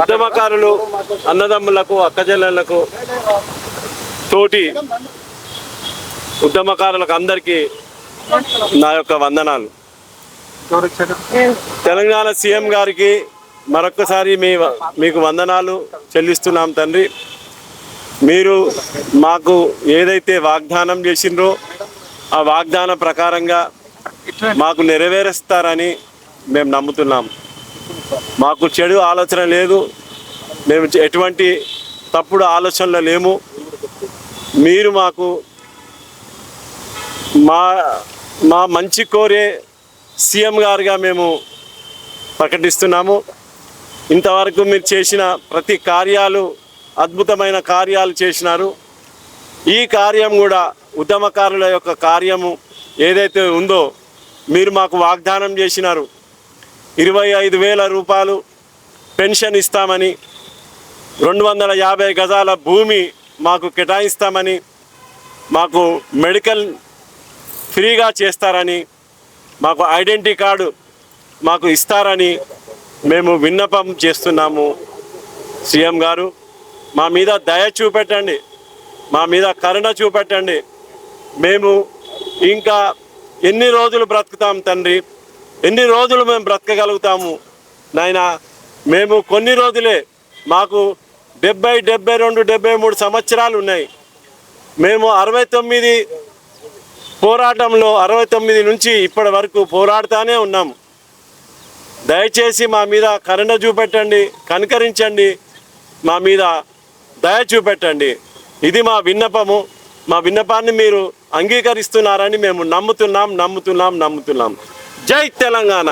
ఉద్యమకారులు అన్నదమ్ములకు అక్కచెల్లెళ్ళకు తోటి ఉద్యమకారులకు అందరికీ నా యొక్క వందనాలు. తెలంగాణ సీఎం గారికి మరొకసారి మీ మీకు వందనాలు చెల్లిస్తున్నాం తండ్రి. మీరు మాకు ఏదైతే వాగ్దానం చేసిండ్రో ఆ వాగ్దానం ప్రకారంగా మాకు నెరవేరుస్తారని మేము నమ్ముతున్నాం. మాకు చెడు ఆలోచన లేదు. మేము ఎటువంటి తప్పుడు ఆలోచనలు లేము. మీరు మాకు మా మా మంచి కోరే సీఎం గారుగా మేము ప్రకటిస్తున్నాము. ఇంతవరకు మీరు చేసిన ప్రతి కార్యాలు అద్భుతమైన కార్యాలు చేసినారు. ఈ కార్యం కూడా ఉద్యమకారుల యొక్క కార్యము ఏదైతే ఉందో మీరు మాకు వాగ్దానం చేసినారు. ఇరవై ఐదు వేల రూపాయలు పెన్షన్ ఇస్తామని రెండు వందల యాభై గజాల భూమి మాకు కేటాయిస్తామని మాకు మెడికల్ ఫ్రీగా చేస్తారని మాకు ఐడెంటిటీ కార్డు మాకు ఇస్తారని మేము విన్నపం చేస్తున్నాము. సీఎం గారు మా మీద దయ చూపెట్టండి. మా మీద కరుణ చూపెట్టండి. మేము ఇంకా ఎన్ని రోజులు బ్రతుకుతాం తండ్రి? ఎన్ని రోజులు మేము బ్రతకగలుగుతాము? నాయనా మేము కొన్ని రోజులే మాకు డెబ్బై డెబ్బై రెండు డెబ్బై మూడు సంవత్సరాలు ఉన్నాయి. మేము అరవై తొమ్మిది పోరాటంలో అరవై తొమ్మిది నుంచి ఇప్పటి వరకు పోరాడుతూనే ఉన్నాం. దయచేసి మా మీద కరుణ చూపెట్టండి కనికరించండి. మా మీద దయ చూపెట్టండి. ఇది మా విన్నపము. మా విన్నపాన్ని మీరు అంగీకరిస్తున్నారని మేము నమ్ముతున్నాం నమ్ముతున్నాం నమ్ముతున్నాం. జై తెలంగాణ.